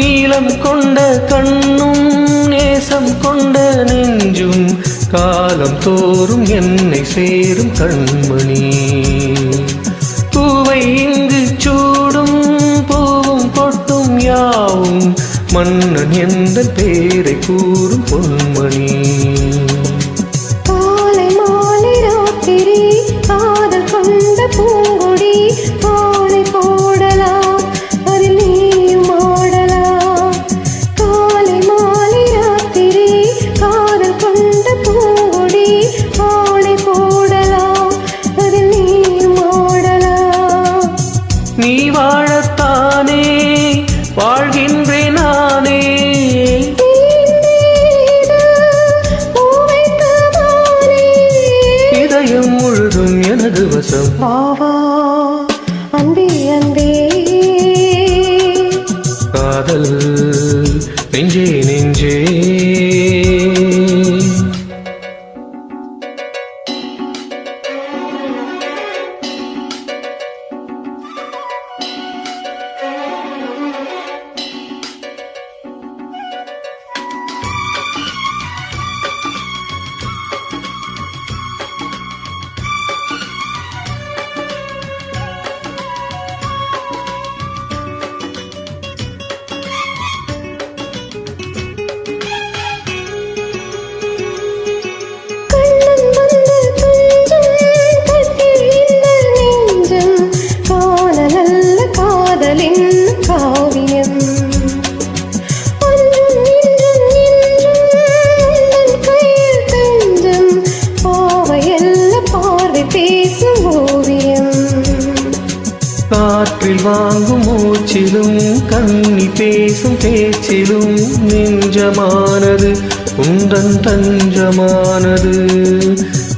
நீளம் கொண்ட கண்ணும் நேசம் கொண்ட நெஞ்சும் காலம் தோறும் என்னை சேரும் கண்மணி. பூவை இங்கு சூடும் பூவும் பொட்டும் யாவும் மன்னன் எந்த பேரை கூறும் பொன்மணி. நீ வாழத்தானே வாழ்கின்றேன் நானே. இதயம் முழுதும் எனது வசம். வா வா அன்பே அன்பே. காதல் காற்றில் வாங்கும் மூச்சிலும் கண்ணி பேசும் பேச்சிலும் நெஞ்சமானது உந்தன் தஞ்சமானது.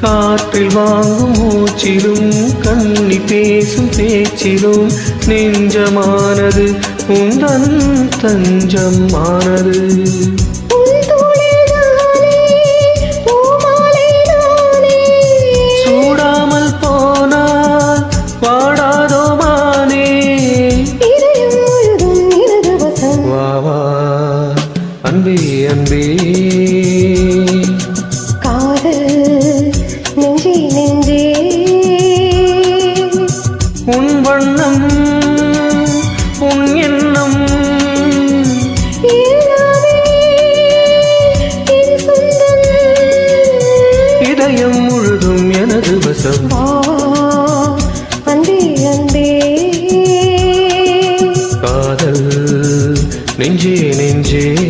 காற்றில் வாங்கும் மூச்சிலும் கண்ணி பேசும் பேச்சிலும் நெஞ்சமானது உந்தன் தஞ்சமானது. அன்பே காதல் நெஞ்சே நெஞ்சே. உன் வண்ணம் உன் எண்ணம். இதயம் முழுதும் எனது வசம். வா அன்பே அன்பே. காதல் நெஞ்சே நெஞ்சே.